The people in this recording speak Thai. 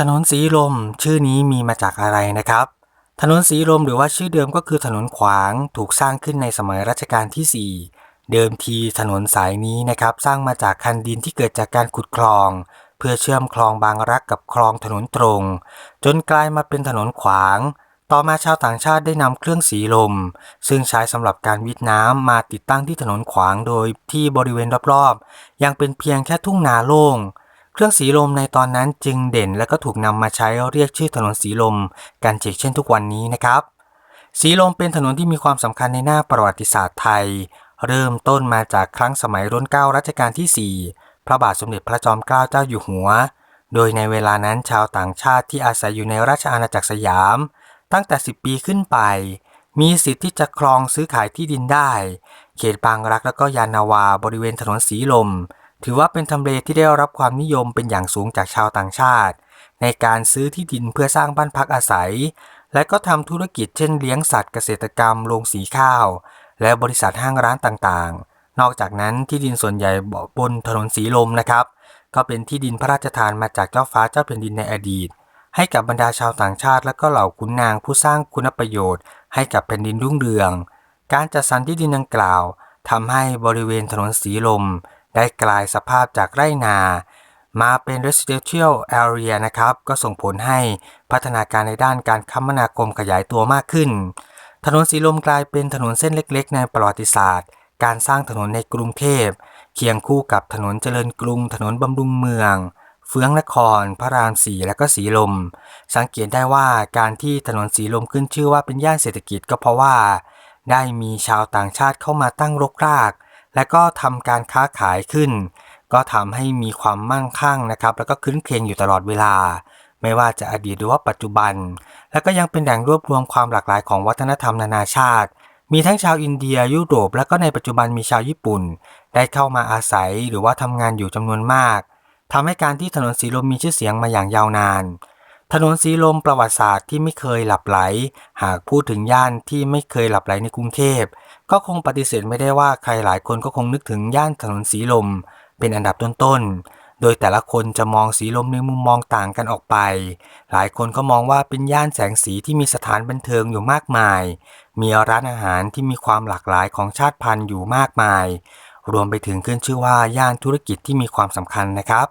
ถนนสีลมชื่อนี้มีมาจากอะไรนะครับ ถนนสีลมหรือว่าชื่อเดิมก็คือถนนขวางถูกสร้างขึ้นในสมัยรัชกาลที่ 4 เดิมทีถนนสายนี้นะครับ สร้างมาจากคันดินที่เกิดจากการขุดคลอง เพื่อเชื่อมคลองบางรักกับคลองถนนตรง จนกลายมาเป็นถนนขวาง ต่อมาชาวต่างชาติได้นำเครื่องสีลม ซึ่งใช้สำหรับการวิทน้ำมาติดตั้งที่ถนนขวางโดยที่บริเวณรอบๆ ยังเป็นเพียงแค่ทุ่งนาโล่ง เครื่องสีลมในตอนนั้นจึงเด่นและก็ถูกนำมาใช้เรียกชื่อถนนสีลมกันเช่นทุกวันนี้นะครับ สีลมเป็นถนนที่มีความสำคัญในหน้าประวัติศาสตร์ไทย เริ่มต้นมาจากครั้งสมัยรัชการัชกาลที่ 4 พระบาทสมเด็จพระจอมเกล้าเจ้าอยู่หัว โดยในเวลานั้นชาวต่างชาติที่อาศัยอยู่ในราชอาณาจักรสยาม ตั้งแต่ 10 ปีขึ้นไป มีสิทธิ์ที่จะครองซื้อขายที่ดินได้ เขตบางรักและก็ยานาวาบริเวณถนนสีลม ถือว่าเป็นทำเลที่ได้รับความนิยมเป็นอย่างสูงจากชาวต่างชาติ ในการซื้อที่ดินเพื่อสร้างบ้านพักอาศัย และก็ทำธุรกิจเช่นเลี้ยงสัตว์เกษตรกรรมโรงสีข้าว และบริษัทห้างร้านต่างๆ นอกจากนั้นที่ดินส่วนใหญ่บนถนนสีลมนะครับ ก็เป็นที่ดินพระราชทานมาจากเจ้าฟ้าเจ้าแผ่นดินในอดีต ให้กับบรรดาชาวต่างชาติ และก็เหล่าขุนนางผู้สร้างคุณประโยชน์ ให้กับแผ่นดินรุ่งเรือง การจัดสรรที่ดินดังกล่าวทำให้บริเวณถนนสีลม ได้กลายสภาพจากไร่นา มาเป็น residential area นะครับ ก็ส่งผลให้พัฒนาการในด้านการคมนาคมขยายตัวมากขึ้น ถนนสีลมกลายเป็นถนนเส้นเล็ก ๆ ในประวัติศาสตร์ การสร้างถนนในกรุงเทพ เคียงคู่กับถนนเจริญกรุง ถนนบำรุงเมืองเฟื่องนคร พระรามสีและก็สีลม สังเกตได้ว่าการที่ถนนสีลมขึ้นชื่อว่าเป็นย่านเศรษฐกิจก็เพราะว่า ได้มีชาวต่างชาติเข้ามาตั้งรกราก และก็ทำการค้าขายขึ้น ก็ทำให้มีความมั่งคั่งนะครับ แล้วก็คืนเครงอยู่ตลอดเวลา ไม่ว่าจะอดีตหรือว่าปัจจุบัน และก็ยังเป็นแหล่งรวบรวมความหลากหลายของวัฒนธรรมนานาชาติ มีทั้งชาวอินเดียยุโรป และก็ในปัจจุบันมีชาวญี่ปุ่น ได้เข้ามาอาศัยหรือว่าทำงานอยู่จำนวนมากทำให้การที่ถนนสีลมมีชื่อเสียงมาอย่างยาวนาน ถนนสีลมประวัติศาสตร์ที่ไม่เคยหลับไหล หากพูดถึงย่านที่ไม่เคยหลับไหลในกรุงเทพ ก็คงปฏิเสธไม่ได้ว่าใครหลายคนก็คงนึกถึงย่านถนนสีลม เป็นอันดับต้นๆ โดยแต่ละคนจะมองสีลมในมุมมองต่างกันออกไป หลายคนก็มองว่าเป็นย่านแสงสีที่มีสถานบันเทิงอยู่มากมาย มีร้านอาหารที่มีความหลากหลายของชาติพันธุ์อยู่มากมาย รวมไปถึงขึ้นชื่อว่าย่านธุรกิจที่มีความสำคัญนะครับ